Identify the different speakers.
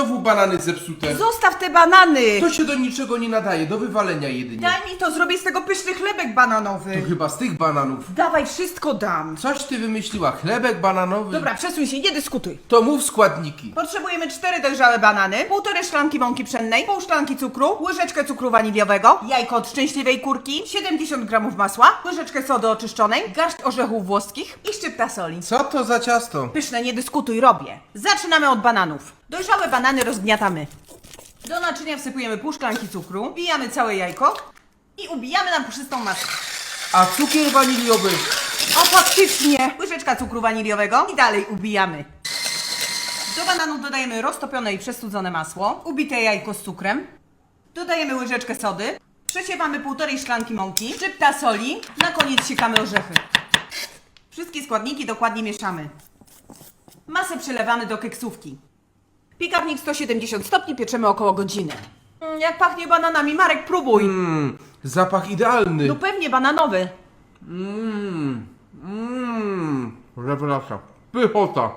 Speaker 1: znowu banany zepsute?
Speaker 2: Zostaw te banany!
Speaker 1: To się do niczego nie nadaje, do wywalenia jedynie.
Speaker 2: Daj mi to, zrobię z tego pyszny chlebek
Speaker 1: To
Speaker 2: bananowy.
Speaker 1: chyba z tych bananów.
Speaker 2: Dawaj, wszystko dam.
Speaker 1: Coś ty wymyśliła, chlebek bananowy?
Speaker 2: Dobra, przesuń się, nie dyskutuj.
Speaker 1: To mów składniki.
Speaker 2: Potrzebujemy cztery dojrzałe banany, półtorej szklanki mąki pszennej, pół szklanki cukru, łyżeczkę cukru waniliowego, jajko od szczęśliwej kurki, 70 gramów masła, łyżeczkę sody oczyszczonej, garść orzechów włoskich i szczypta soli.
Speaker 1: Co to za ciasto?
Speaker 2: Pyszne, nie dyskutuj, robię. Zaczynamy od bananów. Dojrzałe banany rozgniatamy. Do naczynia wsypujemy pół szklanki cukru, wbijamy całe jajko i ubijamy na puszystą masę.
Speaker 1: A cukier waniliowy?
Speaker 2: O, faktycznie! Łyżeczka cukru waniliowego i dalej ubijamy. Do bananów dodajemy roztopione i przestudzone masło, ubite jajko z cukrem, dodajemy łyżeczkę sody, przesiewamy półtorej szklanki mąki, szczypta soli, na koniec siekamy orzechy. Wszystkie składniki dokładnie mieszamy. Masę przelewamy do keksówki. Piekarnik 170 stopni pieczemy około godziny. Mm, Jak pachnie bananami, Marek, próbuj!
Speaker 1: Mmm, zapach idealny.
Speaker 2: No pewnie bananowy.
Speaker 1: Mmm, mmm, rewelacja. Pychota.